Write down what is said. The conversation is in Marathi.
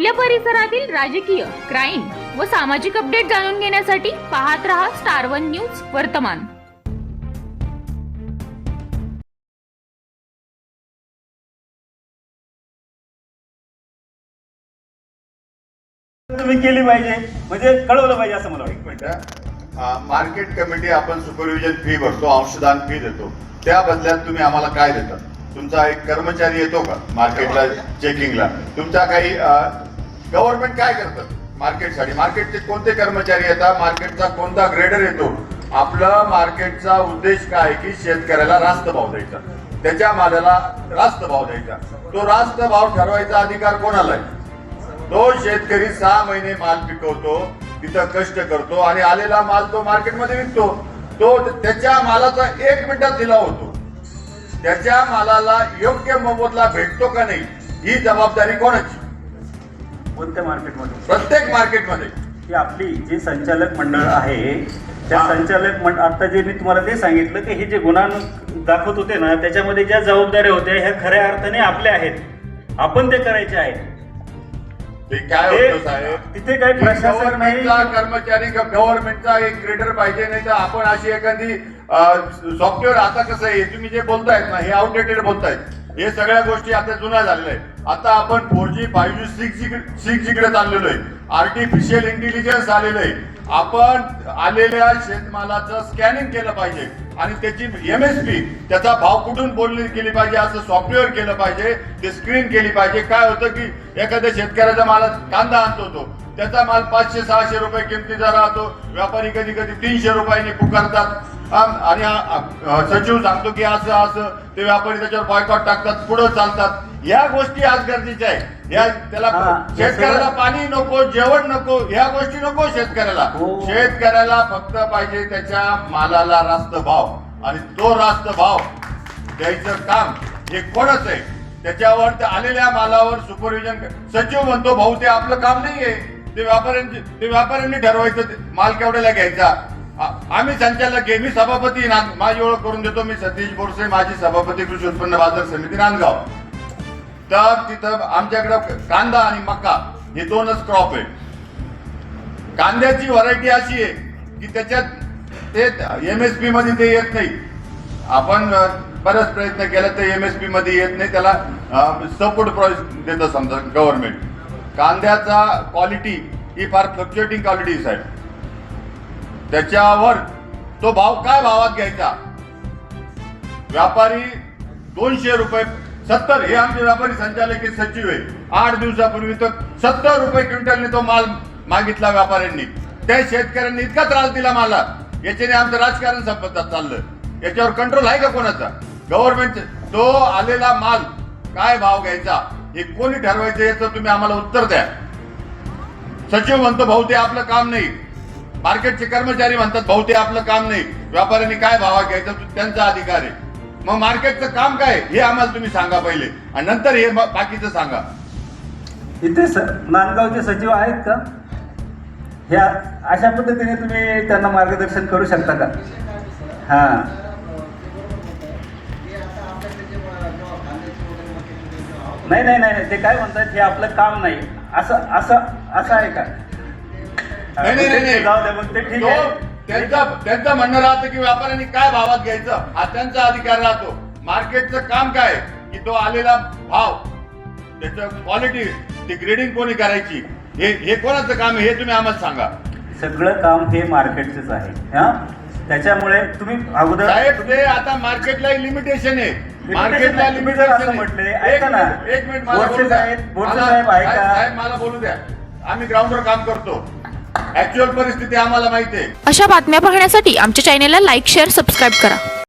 आपल्या परिसरातील राजकीय क्राईम व सामाजिक अपडेट जाणून घेण्यासाठी पाहत रहा स्टार वन न्यूज वर्तमान. तुम्ही केली पाहिजे. म्हणजे कळवलं पाहिजे असं मला वाटतं. मार्केट कमिटी आपण सुपरविजन फी भरतो अंशदान फी देतो. त्या बदल्यात तुम्ही आम्हाला काय देता? तुमचा एक कर्मचारी येतो का? मार्केटला चेकिंगला तुमचा काही गव्हर्नमेंट काय करतं? मार्केटसाठी मार्केटचे कोणते कर्मचारी येतात? मार्केटचा कोणता ग्रेडर येतो? आपला मार्केटचा उद्देश काय आहे की शेतकऱ्याला रास्त भाव द्यायचा. त्याच्या मालाला रास्त भाव द्यायचा. तो रास्त भाव ठरवायचा अधिकार कोणाला आहे? तो शेतकरी सहा महिने माल पिकवतो तिथं कष्ट करतो आणि आलेला माल तो मार्केटमध्ये विकतो. तो त्याच्या मालाचा एक मिनिटात लिलाव होतो. त्याच्या मालाला योग्य मोबदला भेटतो का नाही? ही जबाबदारी कोणाची? कोणत्या मार्केटमध्ये प्रत्येक मार्केटमध्ये. की आपली जी संचालक मंडळ आहे त्या. संचालक मंडळ आता जे मी तुम्हाला ते सांगितलं की हे जे गुन्हा दाखवत होते ना त्याच्यामध्ये ज्या जबाबदाऱ्या होत्या ह्या खऱ्या अर्थाने आपल्या आहेत. आपण ते करायचे आहेत. ते काय ते- होतं साहेब? तिथे काही प्रशासक नाही. कर्मचारी गव्हर्नमेंटचा एक ग्रेडर पाहिजे नाही तर आपण अशी एखादी सॉफ्टवेअर आता कसं आहे तुम्ही जे बोलतायत ना हे आउटडेटेड बोलतायत. हे सगळ्या गोष्टी आता जुन्या झालेल्या आहेत. आता आपण four G five G six G six जीकडे चाललेलो आहे. आर्टिफिशियल इंटेलिजन्स आलेलं आहे. आपण आलेल्या शेतमालाचं स्कॅनिंग केलं पाहिजे. आणि त्याची एम एस पी त्याचा भाव कुठून बोलली केली पाहिजे असं सॉफ्टवेअर केलं पाहिजे ते स्क्रीन केली पाहिजे. काय होतं की एखाद्या शेतकऱ्याचा माला कांदा आणतो तो. त्याचा माल पाचशे सहाशे रुपये किमतीचा राहतो. व्यापारी कधी कधी तीनशे रुपयाने पुकारतात. आणि सचिव सांगतो की असं असं ते व्यापारी त्याच्यावर बॉयकॉट टाकतात पुढे चालतात. या गोष्टी आज गरजेच्या आहे या त्याला शेतकऱ्याला पाणी नको जेवण नको ह्या गोष्टी नको शेतकऱ्याला. हो. शेतकऱ्याला फक्त पाहिजे त्याच्या मालाला रास्त भाव. आणि तो रास्त भाव द्यायचं काम हे कोणच आहे? त्याच्यावर त्या आलेल्या मालावर सुपरविजन सचिव म्हणतो भाऊ ते आपलं काम नाहीये. ते व्यापाऱ्यांची ते व्यापाऱ्यांनी ठरवायचं माल केवढ्याला घ्यायचा? आम्ही संचालक आहे. मी सभापती नांद- माझी ओळख करून देतो. मी सतीश बोरसे माझी सभापती कृषी उत्पन्न बाजार समिती नांदगाव. तर तिथं आमच्याकडं कांदा आणि मका हे दोनच क्रॉप आहे. कांद्याची व्हरायटी अशी आहे की त्याच्यात ते एम एस पी मध्ये ते येत नाही. आपण बराच प्रयत्न केला तर एम एस पी मध्ये येत नाही. त्याला सपोर्ट प्राईस देतं समजा गव्हर्नमेंट कांद्याचा क्वालिटी ही फार फ्लक्च्युएटिंग क्वालिटी आहे त्याच्यावर तो भाव काय भावात घ्यायचा? व्यापारी दोनशे रुपये सत्तर हे आमचे व्यापारी संचालक हे सचिव आहे आठ दिवसापूर्वी तर सत्तर रुपये क्विंटलने तो माल मागितला व्यापाऱ्यांनी. त्या शेतकऱ्यांनी इतका त्रास दिला मला याच्याने आमचं राजकारण संपतात चाललं. याच्यावर कंट्रोल आहे का कोणाचा? गव्हर्नमेंट तो आलेला माल काय भाव घ्यायचा? हे कोणी ठरवायचं याचं तुम्ही आम्हाला उत्तर द्या. सचिव म्हणतो भाऊ ते आपलं काम नाही. मार्केटचे कर्मचारी म्हणतात भाऊ ते आपलं काम नाही. व्यापाऱ्यांनी काय भावा घ्यायचा त्यांचा अधिकार आहे. मग मार्केटचं काम काय? आहे? हे आम्हाला तुम्ही सांगा पहिले. आणि नंतर हे बाकीचं सांगा. इथे स- नांदगावचे सचिव आहेत का? ह्या अशा पद्धतीने तुम्ही त्यांना मार्गदर्शन करू शकता का? हा. नाही नाही नाही नाही, ते काय म्हणतात हे आपलं काम नाही. असं असं असं आहे का? नाही नाही नाही, नाही. जाऊ दे मग ते ठीक तो आहे. त्यांचं त्यांचं म्हणणं राहतं की व्यापाऱ्यांनी काय भावात घ्यायचं? हा त्यांचा अधिकार राहतो. मार्केटचं काम काय? की तो आलेला भाव त्याचं क्वालिटी ती ग्रेडिंग कोणी करायची? हे हे कोणाचं काम आहे हे तुम्ही आम्हाला सांगा. सगळं काम हे मार्केटचंच आहे हा? त्याच्यामुळे तुम्ही अगोदर साहेब ते आता मार्केटला लिमिटेशन आहे. मार्केटला तुम्ही जर असं म्हटले, ऐका ना. एक मिनिट मला बोरसे बोलू द्या. साहेब- बोरसे मला- साहेब ऐका. साहेब साहेब, मला बोलू द्या. आम्ही ग्राउंडवर काम करतो. ऍक्च्युअल परिस्थिती आम्हाला माहिती आहे. अशा बातम्या पाहण्यासाठी आमच्या चॅनेलला लाईक शेअर सबस्क्राईब करा.